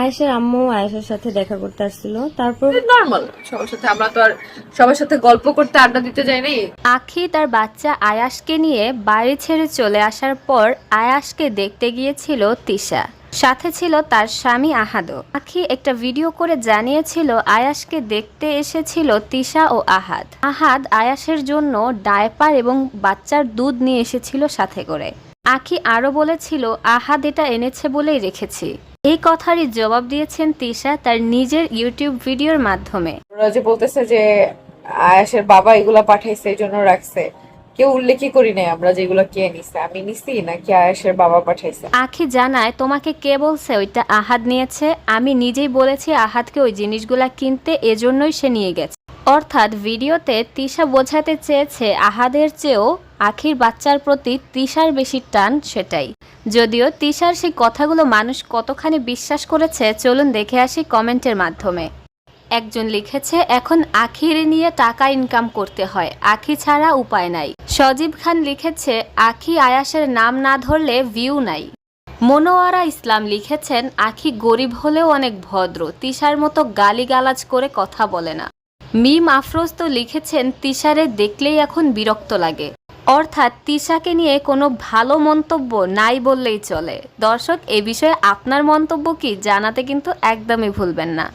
আয়েশের আম্মু আয়েশের সাথে দেখা করতে আসছিল। তারপর নর্মাল সবার সাথে আমরা তো আর সবার সাথে গল্প করতে আড্ডা দিতে যাই নাই আখি তার বাচ্চা আয়াসকে নিয়ে বাড়ি ছেড়ে চলে আসার পর আয়াসকে দেখতে গিয়েছিল তিশা। সাথে ছিল তার স্বামী আহাদও আখি একটা ভিডিও করে জানিয়েছিল আয়াসকে দেখতে এসেছিল তিশা ও আহাদ। আহাদ আয়াসের জন্য ডায়পার এবং বাচ্চার দুধ নিয়ে এসেছিল সাথে করে। আখি আরও বলেছিল আহাদ এটা এনেছে বলেই রেখেছি। এই কথারই জবাব দিয়েছেন তিশা তার নিজের ইউটিউব ভিডিওর মাধ্যমে। ওরা যে বলতেছে যে আয়াসের বাবা এগুলা পাঠাইছে এই জন্য রাখছে। কেউ উল্লেখই করি নাই আমরা যেগুলো কে নিছে আমি নিছি নাকি আয়াসের বাবা পাঠাইছে। আখি জানায় তোমাকে কে বলছে? ওইটা আহাদ নিয়েছে। আমি নিজেই বলেছি আহাদকে ওই জিনিসগুলা কিনতে এজন্যই সে নিয়ে গেছে। অর্থাৎ ভিডিওতে তিশা বোঝাতে চেয়েছে আহাদের চেয়েও আখির বাচ্চার প্রতি তিশার বেশি টান সেটাই। যদিও তিশার সেই কথাগুলো মানুষ কতখানি বিশ্বাস করেছে, চলুন দেখে আসি কমেন্টের মাধ্যমে। একজন লিখেছে, এখন আখির নিয়ে টাকা ইনকাম করতে হয়, আখি ছাড়া উপায় নাই। সজীব খান লিখেছে, আখি আয়াসের নাম না ধরলে ভিউ নাই। মনোয়ারা ইসলাম লিখেছেন, আখি গরিব হলেও অনেক ভদ্র, তিশার মতো গালিগালাজ করে কথা বলে না। মিম আফরোজ তো লিখেছেন, তিশারে দেখলেই এখন বিরক্ত লাগে। অর্থাৎ তিশাকে নিয়ে কোনো ভালো মন্তব্য নাই বললেই চলে। দর্শক, এ বিষয়ে আপনার মন্তব্য কি জানাতে কিন্তু একদমই ভুলবেন না।